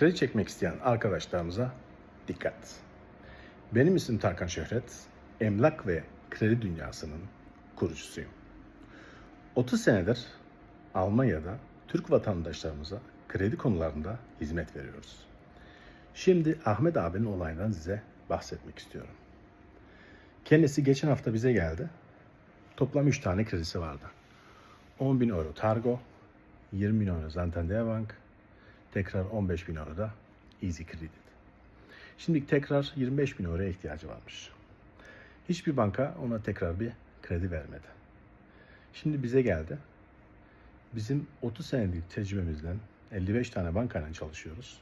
kredi çekmek isteyen arkadaşlarımıza dikkat. Benim isim Tarkan Şöhret, emlak ve kredi dünyasının kurucusuyum. 30 senedir Almanya'da Türk vatandaşlarımıza kredi konularında hizmet veriyoruz. Şimdi Ahmet abinin olayından size bahsetmek istiyorum. Kendisi geçen hafta bize geldi. Toplam 3 tane kredisi vardı. 10 bin euro Targo, 20 bin euro Santander Bank, tekrar 15 bin euro da Easy Credit. Şimdi tekrar 25 bin euroya ihtiyacı varmış. Hiçbir banka ona tekrar bir kredi vermedi. Şimdi bize geldi. Bizim 30 senelik tecrübemizden 55 tane bankayla çalışıyoruz.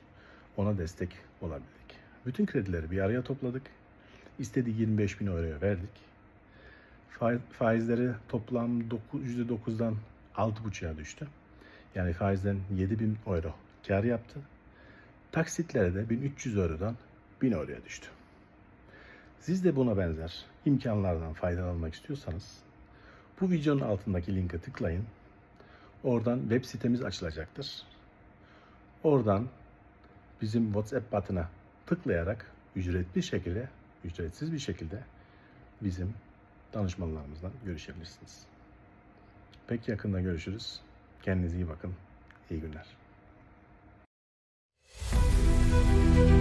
Ona destek olabildik. Bütün kredileri bir araya topladık. İstediği 25 bin euroya verdik. Faiz- Faizleri toplam 9, %9'dan 6,5'a düştü. Yani faizden 7 bin euro kar yaptı. Taksitlere de 1300 eurodan 1000 euroya düştü. Siz de buna benzer imkanlardan faydalanmak istiyorsanız bu videonun altındaki linke tıklayın. Oradan web sitemiz açılacaktır. Oradan bizim WhatsApp button'a tıklayarak ücretli şekilde, ücretsiz bir şekilde bizim danışmanlarımızdan görüşebilirsiniz. Pek yakında görüşürüz. Kendinize iyi bakın. İyi günler. Bye.